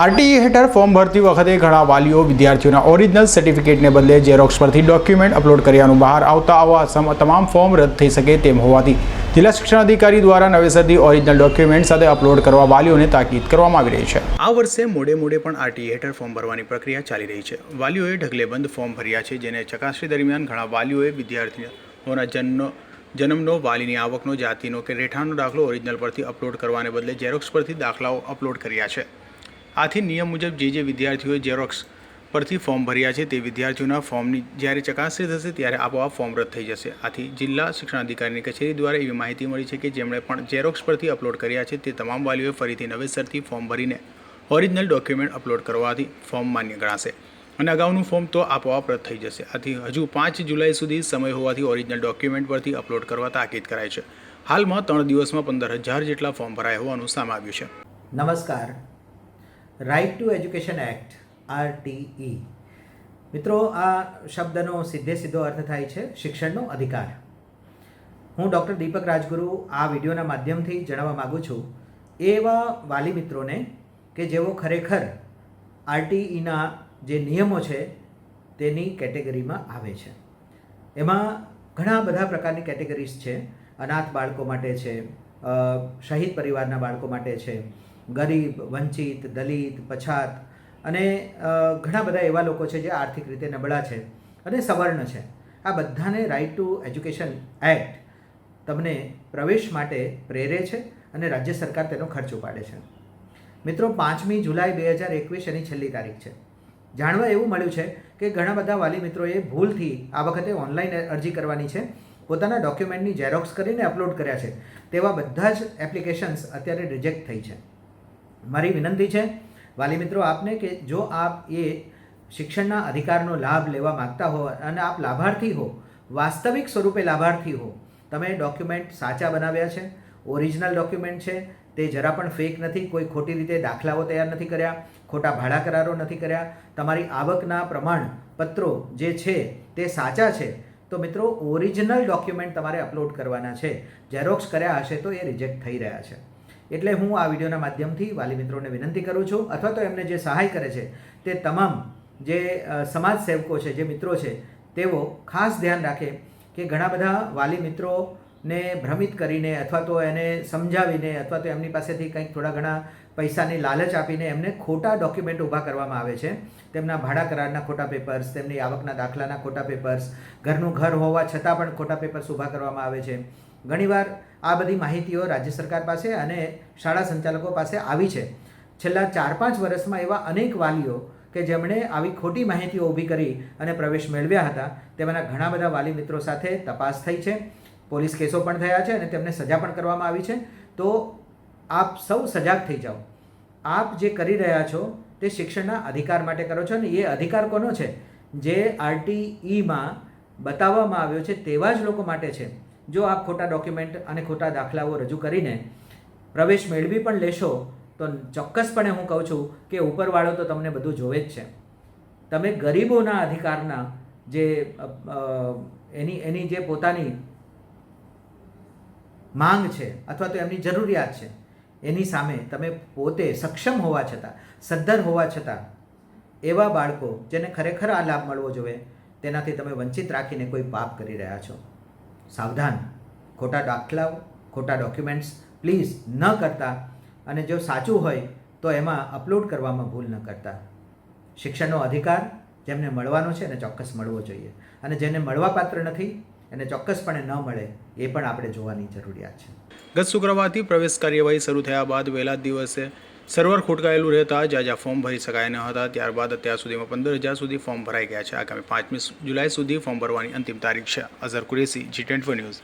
RTE હેઠળ form ભરતી વખતે ઘણા વાલીઓ વિદ્યાર્થીઓના ઓરિજિનલ સર્ટિફિકેટને બદલે ઝેરોક્સ પરથી ડોક્યુમેન્ટ અપલોડ કર્યાનું બહાર આવતા આવા તમામ ફોર્મ રદ થઈ શકે તેમ હોવાથી જિલ્લા શિક્ષણ અધિકારી દ્વારા નવેસરથી ઓરિજિનલ ડોક્યુમેન્ટ સાથે અપલોડ કરવા વાલીઓને તાકીદ કરવામાં આવી રહી છે. આ વર્ષે મોડે મોડે પણ આરટીઈ હેઠળ ફોર્મ ભરવાની પ્રક્રિયા ચાલી રહી છે. વાલીઓએ ઢગલેબંધ ફોર્મ ભર્યા છે, જેને ચકાસણી દરમિયાન ઘણા વાલીઓએ વિદ્યાર્થીઓના જન્મનો જન્મનો, વાલીની આવકનો, જાતિનો કે રહેઠાણનો દાખલો ઓરિજિનલ પરથી અપલોડ કરવાને બદલે ઝેરોક્સ પરથી દાખલાઓ અપલોડ કર્યા છે. આથી નિયમ મુજબ જે જે વિદ્યાર્થીઓએ ઝેરોક્સ પરથી ફોર્મ ભર્યા છે તે વિદ્યાર્થીઓના ફોર્મની જ્યારે ચકાસણી થશે ત્યારે આપોઆપ ફોર્મ રદ થઈ જશે. આથી જિલ્લા શિક્ષણાધિકારીની કચેરી દ્વારા એવી માહિતી મળી છે કે જેમણે પણ ઝેરોક્સ પરથી અપલોડ કર્યા છે તે તમામ વાલીઓએ ફરીથી નવેસરથી ફોર્મ ભરીને ઓરિજિનલ ડોક્યુમેન્ટ અપલોડ કરવાથી ફોર્મ માન્ય ગણાશે. અને અગાઉનું ફોર્મ તો આપોઆપ રદ થઈ જશે. આથી હજુ પાંચ જુલાઈ સુધી સમય હોવાથી ઓરિજિનલ ડોક્યુમેન્ટ પરથી અપલોડ કરવા તાકીદ કરાય છે. હાલમાં ત્રણ દિવસમાં પંદર હજાર જેટલા ફોર્મ ભરાયા હોવાનું સામે આવ્યું છે. નમસ્કાર. Right to education act RTE મિત્રો, આ શબ્દનો સીધે સીધો અર્થ થાય છે શિક્ષણનો અધિકાર. હું ડૉક્ટર દીપક રાજગુરુ આ વિડીયોના માધ્યમથી જણાવવા માગું છું, એવા વાલી મિત્રોને કે જેઓ ખરેખર આરટીઈના જે નિયમો છે તેની કેટેગરીમાં આવે છે. એમાં ઘણા બધા પ્રકારની કેટેગરીઝ છે, અનાથ બાળકો માટે છે શહીદ પરિવારના બાળકો માટે છે ગરીબ, વંચિત, દલિત, પછાત અને ઘણા બધા એવા લોકો છે જે આર્થિક રીતે નબળા છે અને સવર્ણ છે. આ બધાને રાઇટ ટુ એજ્યુકેશન એક્ટ તમને પ્રવેશ માટે પ્રેરે છે અને રાજ્ય સરકાર તેનો ખર્ચ ઉપાડે છે. મિત્રો, પાંચમી જુલાઈ બે હજાર એકવીસ એની છેલ્લી તારીખ છે. જાણવા એવું મળ્યું છે કે ઘણા બધા વાલી મિત્રોએ ભૂલથી આ વખતે ઓનલાઈન અરજી કરવાની છે. પોતાના ડોક્યુમેન્ટની ઝેરોક્સ કરીને અપલોડ કર્યા છે. તેવા બધા જ એપ્લિકેશન્સ અત્યારે રિજેક્ટ થઈ છે. મારી વિનંતી છે, વાલી મિત્રો, આપને કે જો આપ એ શિક્ષણના અધિકારનો લાભ લેવા માંગતા હો અને આપ લાભાર્થી હો, વાસ્તવિક સ્વરૂપે લાભાર્થી હો, તમે ડોક્યુમેન્ટ સાચા બનાવ્યા છે, ઓરિજિનલ ડોક્યુમેન્ટ છે, તે જરા પણ ફેક નથી, કોઈ ખોટી રીતે દાખલાઓ તૈયાર નથી કર્યા, ખોટા ભાડા કરારો નથી કર્યા, તમારી આવકના પ્રમાણપત્રો જે છે તે સાચા છે, તો મિત્રો, ઓરિજિનલ ડોક્યુમેન્ટ તમારે અપલોડ કરવાના છે ઝેરોક્સ કર્યા હશે તો એ રિજેક્ટ થઈ રહ્યા છે. એટલે હું આ વિડીયોના માધ્યમથી વાલી મિત્રોને વિનંતી કરું છું. અથવા તો એમને જે સહાય કરે છે, તે તમામ જે સમાજ સેવકો છે, જે મિત્રો છે, તેઓ ખાસ ધ્યાન રાખે કે ઘણા બધા વાલી મિત્રોને ભ્રમિત કરીને અથવા તો એને સમજાવીને અથવા તો એમની પાસેથી કંઈક થોડા ઘણા પૈસાની લાલચ આપીને એમને ખોટા ડોક્યુમેન્ટ ઊભા કરવામાં આવે છે. તેમના ભાડા કરારના ખોટા પેપર્સ, તેમની આવકના દાખલાના ખોટા પેપર્સ, ઘરનું ઘર હોવા છતાં પણ ખોટા પેપર્સ ઊભા કરવામાં આવે છે. ઘણીવાર આ બધી માહિતીઓ રાજ્ય સરકાર પાસે અને શાળા સંચાલકો પાસે આવી છે. છેલ્લા ચાર પાંચ વર્ષમાં એવા અનેક વાલીઓ કે જેમણે આવી ખોટી માહિતીઓ ઊભી કરી અને પ્રવેશ મેળવ્યા હતા, તેમાંના ઘણા બધા વાલી મિત્રો સાથે તપાસ થઈ છે. પોલીસ કેસો પણ થયા છે અને તેમને સજા પણ કરવામાં આવી છે. તો આપ સૌ સજાગ થઈ જાઓ. આપ જે કરી રહ્યા છો તે શિક્ષણના અધિકાર માટે કરો છો અને એ અધિકાર કોનો છે? જે આરટીઈમાં બતાવવામાં આવ્યો છે તેવા જ લોકો માટે છે. જો આપ ખોટા ડોક્યુમેન્ટ અને ખોટા દાખલાઓ રજૂ કરીને પ્રવેશ મેળવી પણ લેશો, તો ચોક્કસપણે હું કહું છું કે ઉપરવાળો તો તમને બધું જોવે જ છે. તમે ગરીબોના અધિકારના જે એની એની જે પોતાની માંગ છે અથવા તો એમની જરૂરિયાત છે, એની સામે તમે પોતે સક્ષમ હોવા છતાં, સદ્ધર હોવા છતાં, એવા બાળકો જેને ખરેખર આ લાભ મળવો જોઈએ તેનાથી તમે વંચિત રાખીને કોઈ પાપ કરી રહ્યા છો. સાવધાન, ખોટા દાખલાઓ, ખોટા ડોક્યુમેન્ટ્સ પ્લીઝ ન કરતા અને જો સાચું હોય તો એમાં અપલોડ કરવામાં ભૂલ ન કરતા. શિક્ષણનો અધિકાર જેમને મળવાનો છે એને ચોક્કસ મળવો જોઈએ અને જેને મળવાપાત્ર નથી એને ચોક્કસપણે ન મળે એ પણ આપણે જોવાની જરૂરિયાત છે. ગત શુક્રવારથી પ્રવેશ કાર્યવાહી શરૂ થયા બાદ વહેલા દિવસે સર્વર ખોટકાયેલું રહેતા જ્યાં જ્યાં ફોર્મ ભરી શકાય ન હતા. ત્યારબાદ અત્યાર સુધીમાં પંદર હજાર સુધી ફોર્મ ભરાઈ ગયા છે. આગામી પાંચમી જુલાઈ સુધી ફોર્મ ભરવાની અંતિમ તારીખ છે. Azhar Qureshi G twenty news.